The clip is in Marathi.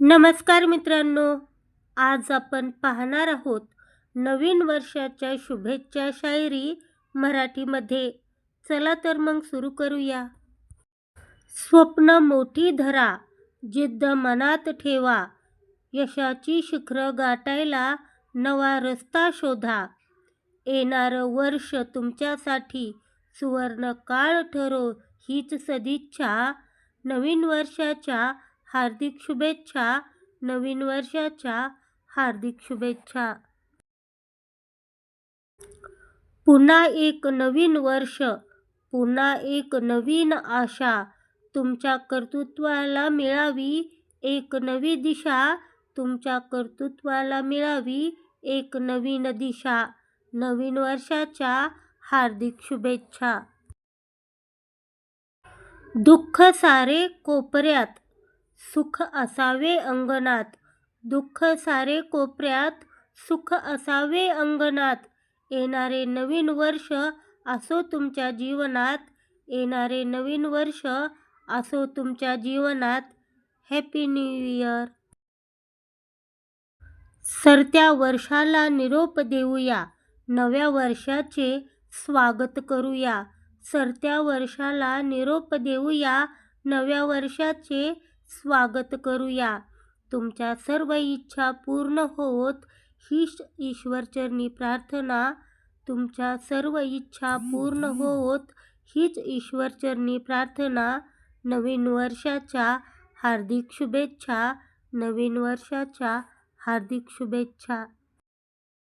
नमस्कार मित्रांनो आज आपण पाहणार आहोत नवीन वर्षाच्या शुभेच्छा शायरी मराठीमध्ये. चला तर मग सुरू करूया. स्वप्न मोठी धरा जिद्द मनात ठेवा. यशाची शिखरं गाठायला नवा रस्ता शोधा. येणारं वर्ष तुमच्यासाठी सुवर्ण काळ ठरो हीच सदिच्छा. नवीन वर्षाच्या हार्दिक शुभेच्छा. नवीन वर्षाच्या हार्दिक शुभेच्छा. पुन्हा एक नवीन वर्ष. पुन्हा एक नवीन आशा. तुमच्या कर्तृत्वाला मिळावी एक नवी दिशा. तुमच्या कर्तृत्वाला मिळावी एक नवीन दिशा. नवीन वर्षाच्या हार्दिक शुभेच्छा. दुःख सारे कोपऱ्यात. सुख असावे अंगणात. दुःख सारे कोपऱ्यात सुख असावे अंगणात. येणारे नवीन वर्ष असो तुमच्या जीवनात. येणारे नवीन वर्ष असो तुमच्या जीवनात. हॅपी न्यू इयर सरत्या वर्षाला निरोप देऊया. नव्या वर्षाचे स्वागत करूया. सरत्या वर्षाला निरोप देऊया. नव्या वर्षाचे स्वागत करूया. तुमच्या सर्व इच्छा पूर्ण होत हीच ईश्वरचरणी प्रार्थना. तुमच्या सर्व इच्छा पूर्ण होत हीच ईश्वरचरणी प्रार्थना. नवीन वर्षाच्या हार्दिक शुभेच्छा. नवीन वर्षाच्या हार्दिक शुभेच्छा.